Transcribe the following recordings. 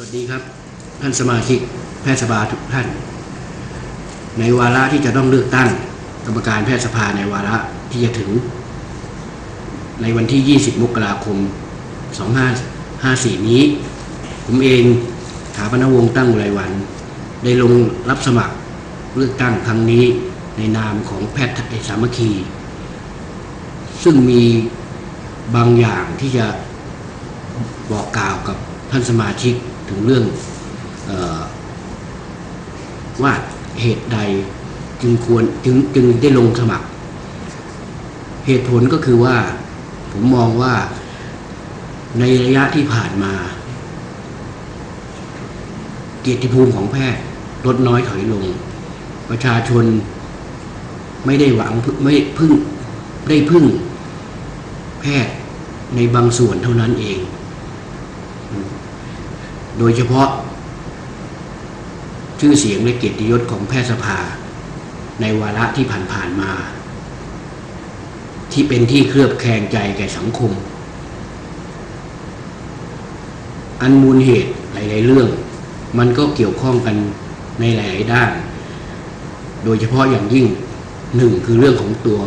วัสดีครับ ท่านสมาชิกแพทยสภาทุกท่าน ในวาระที่จะต้องเลือกตั้งกรรมการแพทยสภาในวาระที่จะถึง ในวันที่ 20 มกราคม 2554 นี้ ผมเองถาปนวงศ์ตั้งไรวัน ได้ลงรับสมัครเลือกตั้งครั้งนี้ในนามของแพทย์ไทยสามัคคี ซึ่งมีบางอย่างที่จะบอกกล่าวกับท่านสมาชิก ถึงเรื่องออว่าเหตุใดจึงควรจึงจึงได้ลงสมัคร เหตุผลก็คือว่าผมมองว่าในระยะที่ผ่านมา เกียรติภูมิของแพทย์ลดน้อยถอยลง ประชาชนไม่ได้หวังไม่พึ่งได้พึ่งแพทย์ในบางส่วนเท่านั้นเอง โดยเฉพาะ ชื่อเสียงและเกียรติยศของแพทยสภา ในวาระที่ผ่านๆมา ที่เป็นที่เคลือบแคลงใจแก่สังคม อันมูลเหตุหลาย ๆ เรื่อง มันก็เกี่ยวข้องกันในหลาย ๆ ด้าน โดยเฉพาะอย่างยิ่งหนึ่งคือเรื่องของตัว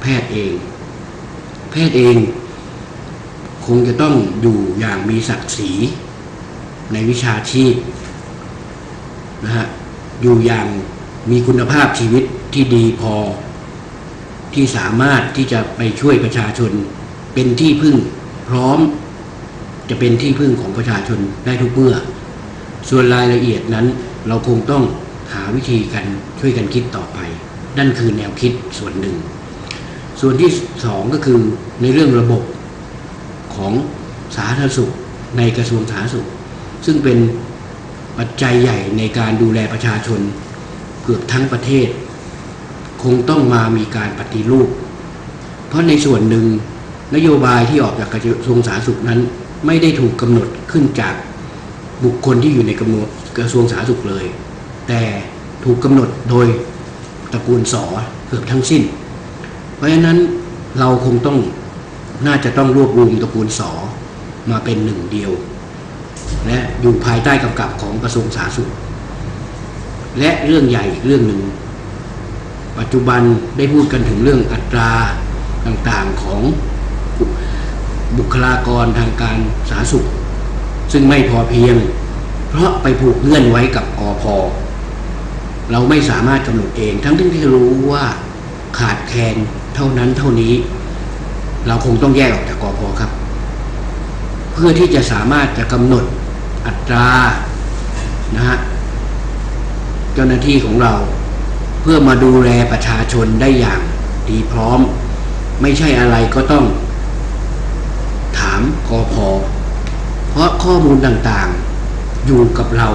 แพทย์เอง แพทย์เอง คงจะต้องอยู่อย่างมีศักดิ์ศรี ในวิชาชีพนะฮะอยู่อย่างมีคุณภาพชีวิตที่ดีพอ ที่สามารถที่จะไปช่วยประชาชน เป็นที่พึ่งพร้อม จะเป็นที่พึ่งของประชาชนได้ทุกเมื่อ ส่วนรายละเอียดนั้นเราคงต้องหาวิธีกันช่วยกันคิดต่อไป นั่นคือแนวคิดส่วนหนึ่ง ส่วนที่สองก็คือในเรื่องระบบของสาธารณสุขในกระทรวงสาธารณสุข ซึ่งเป็นปัจจัยใหญ่ในการดูแลประชาชนเกือบทั้งประเทศ คงต้องมามีการปฏิรูป เพราะในส่วนหนึ่งนโยบายที่ออกจากกระทรวงสาธารณสุขนั้น ไม่ได้ถูกกำหนดขึ้นจากบุคคลที่อยู่ในกำหนดกระทรวงสาธารณสุขเลย แต่ถูกกำหนดโดยตระกูลสอเกือบทั้งสิ้น เพราะฉะนั้นเราคงต้องน่าจะต้องรวบรวมตระกูลสอมาเป็นหนึ่งเดียว และอยู่ภายใต้กำกับของกระทรวงสาธารณสุข และเรื่องใหญ่เรื่องหนึ่ง ปัจจุบันได้พูดกันถึงเรื่องอัตราต่างๆของบุคลากรทางการสาธารณสุข ซึ่งไม่พอเพียง เพราะไปผูกเงื่อนไว้กับกอพอเราไม่สามารถกำหนดเอง ทั้งที่รู้ว่าขาดแคลนเท่านั้นเท่านี้ เราคงต้องแยกออกจากกอพอครับ เพื่อที่จะสามารถจะกำหนดอัตรานะฮะเจ้าหน้าที่ของเรา เพื่อมาดูแลประชาชนได้อย่างดีพร้อม ไม่ใช่อะไรก็ต้อง ถามกอพอเพราะข้อมูลต่างๆ อยู่กับเรา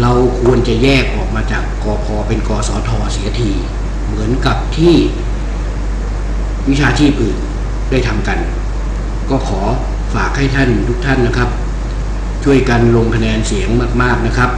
เราควรจะแยกออกมาจากกอพอเป็นกสทเสียที เหมือนกับที่วิชาชีพอื่นได้ทำกัน ก็ขอ ฝากให้ท่านทุกท่านนะครับ ช่วยกันลงคะแนนเสียงมาก ๆนะครับ